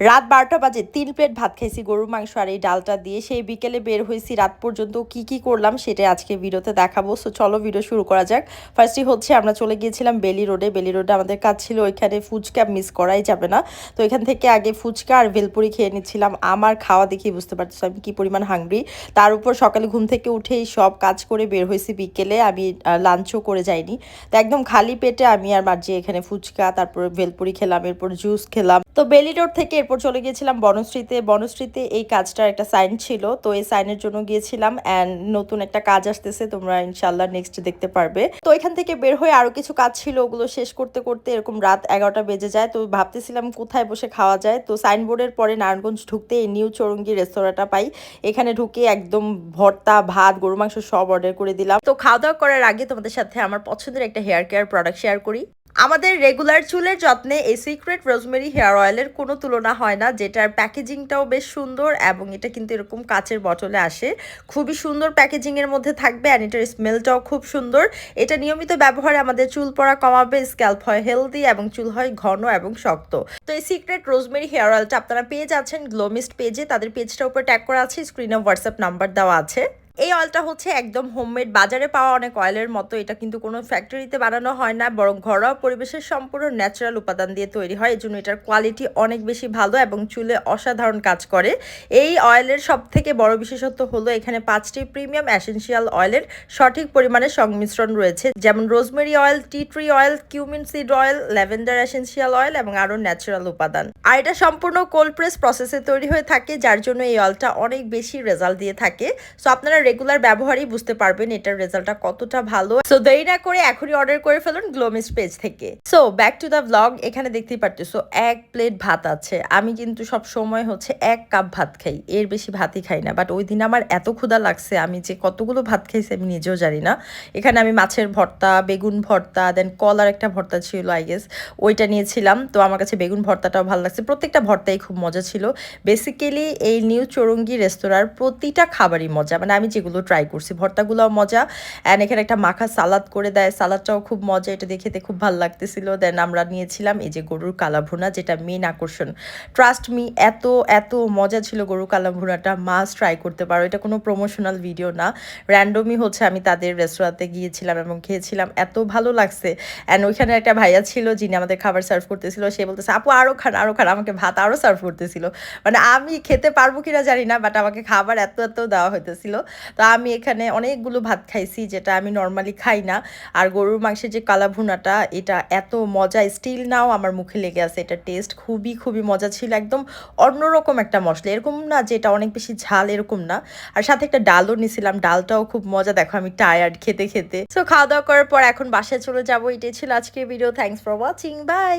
রাত বারোটা বাজে তিন প্লেট ভাত খাইছি, গরুর মাংস আর এই ডালটা দিয়ে। সেই বিকেলে বের হয়েছি রাত পর্যন্ত কি কি করলাম সেটা আজকে ভিডিওতে দেখাবো। সো চলো ভিডিও শুরু করা যাক। ফার্স্টই হচ্ছে আমরা চলে গিয়েছিলাম বেলি রোডে। বেলি রোডে আমাদের কাজ ছিল ওইখানে ফুচকা মিস করাই যাবে না। তো এখান থেকে আগে ফুচকা আর ভেলপুরি খেয়ে নিচ্ছিলাম। আমার খাওয়া দেখেই বুঝতে পারছ আমি কি পরিমাণ হাংরি তার উপর সকালে ঘুম থেকে উঠেই সব কাজ করে বের হয়েছি বিকেলে। আমি লাঞ্চও করে যাইনি। তো একদম খালি পেটে আমি আর মার্জি এখানে ফুচকা, তারপর ভেলপুরি খেলাম, এরপর জুস খেলাম। তো বেলি রোড থেকে এরপর চলে গিয়েছিলাম বনশ্রীতে। বনশ্রীতে এই কাজটার একটা সাইন ছিল। তো এই সাইনের জন্য গিয়েছিলাম অ্যান্ড নতুন একটা কাজ আসতেছে। তোমরা ইনশাল্লাহ নেক্সট দেখতে পারবে। তো এখান থেকে বের হয়ে আরও কিছু কাজ ছিল। ওগুলো শেষ করতে করতে এরকম রাত এগারোটা বেজে যায়। তো ভাবতেছিলাম কোথায় বসে খাওয়া যায়। তো সাইনবোর্ডের পরে নারায়ণগঞ্জ ঢুকতে এই নিউ চৌরঙ্গি রেস্তোরাঁটা পাই। এখানে ঢুকে একদম ভর্তা, ভাত গরু মাংস সব অর্ডার করে দিলাম। তো খাওয়া দাওয়া করার আগে তোমাদের সাথে আমার পছন্দের একটা হেয়ার কেয়ার প্রোডাক্ট শেয়ার করি। আমাদের রেগুলার চুলের যত্নে এই সিক্রেট রোজমেরি হেয়ার অয়েলের কোনো তুলনা হয় না, যেটার প্যাকেজিংটাও বেশ সুন্দর এবং এটা কিন্তু এরকম কাচের বটলে আসে। খুবই সুন্দর প্যাকেজিংয়ের মধ্যে থাকবে অ্যান্ড এটার স্মেলটাও খুব সুন্দর। এটা নিয়মিত ব্যবহারে আমাদের চুল পড়া কমাবে স্ক্যাল্প হয় হেলদি এবং চুল হয় ঘন এবং শক্ত। তো এই সিক্রেট রোজমেরি হেয়ার অয়েলটা আপনারা পেয়ে যাচ্ছেন গ্লোমিস্ট পেজে তাদের পেজটার উপর ট্যাগ করা আছে স্ক্রিনে হোয়াটসঅ্যাপ নাম্বার দেওয়া আছে। এই অয়েলটা হচ্ছে একদম হোমমেড বাজারে পাওয়া অনেক অয়েলের মতো। এটা কিন্তু কোনো ফ্যাক্টরিতে বানানো হয় না, বরং ঘরোয়া পরিবেশের সম্পূর্ণ ন্যাচারাল উপাদান দিয়ে তৈরি হয়। এই জন্য এটার কোয়ালিটি অনেক বেশি ভালো এবং চুলে অসাধারণ কাজ করে। এই অয়েলের সব থেকে বড় বিশেষত্ব হলো এখানে পাঁচটি প্রিমিয়াম অ্যাসেন্সিয়াল অয়েলের সঠিক পরিমাণে সংমিশ্রণ রয়েছে। যেমন rosemary oil tea tree oil cumin seed oil lavender essential oil এবং আরও ন্যাচারাল উপাদান। আর এটা সম্পূর্ণ কোল্ড প্রেস প্রসেসে তৈরি হয়ে থাকে, যার জন্য এই অয়েলটা অনেক বেশি রেজাল্ট দিয়ে থাকে। সো আপনারা রেগুলার ব্যবহারই বুঝতে পারবেন এটার রেজাল্টটা কতটা ভালো। সো দেরি না করে এখনই অর্ডার করে ফেলুন গ্লোমিস পেজ থেকে। So back to the blog এখানে দেখতেই পারতেছো এক প্লেট ভাত আছে। আমি কিন্তু সব সময় হচ্ছে এক কাপ ভাত খাই, এর বেশি ভাতই খাই না। বাট ওই দিন আমার এত ক্ষুধা লাগছে আমি যে কতগুলো ভাত খাইছি আমি নিজেও জানি না। এখানে আমি মাছের ভর্তা, বেগুন ভর্তা দেন কলার একটা ভর্তা ছিল আই গেস ওইটা নিয়েছিলাম, তো আমার কাছে বেগুন ভর্তাটাও ভালো লাগছে। প্রত্যেকটা ভর্তাই খুব মজা ছিল। বেসিক্যালি এই নিউ চৌরঙ্গি রেস্তোরাঁর প্রতিটা খাবারই মজা। মানে আমি যেগুলো ট্রাই করছি। ভর্তাগুলোও মজা। অ্যান্ড এখানে একটা মাখা সালাদ করে দেয়। সালাদটাও খুব মজা। এটা দেখে খুব ভালো লাগতেছিল। দেন আমরা নিয়েছিলাম এই যে গরুর কালাভুনা, যেটা মেন আকর্ষণ। ট্রাস্ট মি এত এত মজা ছিল গরুর কালাভুনাটা। মাছ ট্রাই করতে পারো। এটা কোনো প্রমোশনাল ভিডিও না। র্যান্ডমই হচ্ছে আমি তাদের রেস্তোরাঁতে গিয়েছিলাম এবং খেয়েছিলাম। এত ভালো লাগছে। অ্যান্ড ওইখানে একটা ভাইয়া ছিল যিনি আমাদের খাবার সার্ভ করতেছিল। সে বলতেছে, আপু আরও খান আরও খান। আমাকে ভাত আরও সার্ভ করতেছিল। মানে আমি খেতে পারব কিনা জানি না বাট আমাকে খাবার এত এত দেওয়া হইতেছিল। তো আমি এখানে অনেকগুলো ভাত খাইছি যেটা আমি নর্মালি খাই না। আর গরুর মাংসের যে কালা ভুনাটা এটা এত মজা স্টিল নাও আমার মুখে লেগে আছে। এটা টেস্ট খুবই খুবই মজা ছিল একদম অন্যরকম একটা মশলা। এরকম না যে এটা অনেক বেশি ঝাল এরকম না। আর সাথে একটা ডালও নিছিলাম, ডালটাও খুব মজা। দেখো আমি টায়ার্ড খেতে খেতে। সো খাওয়া দাওয়া করার পর এখন বাসায় চলে যাব। এটাই ছিল আজকের video thanks for watching bye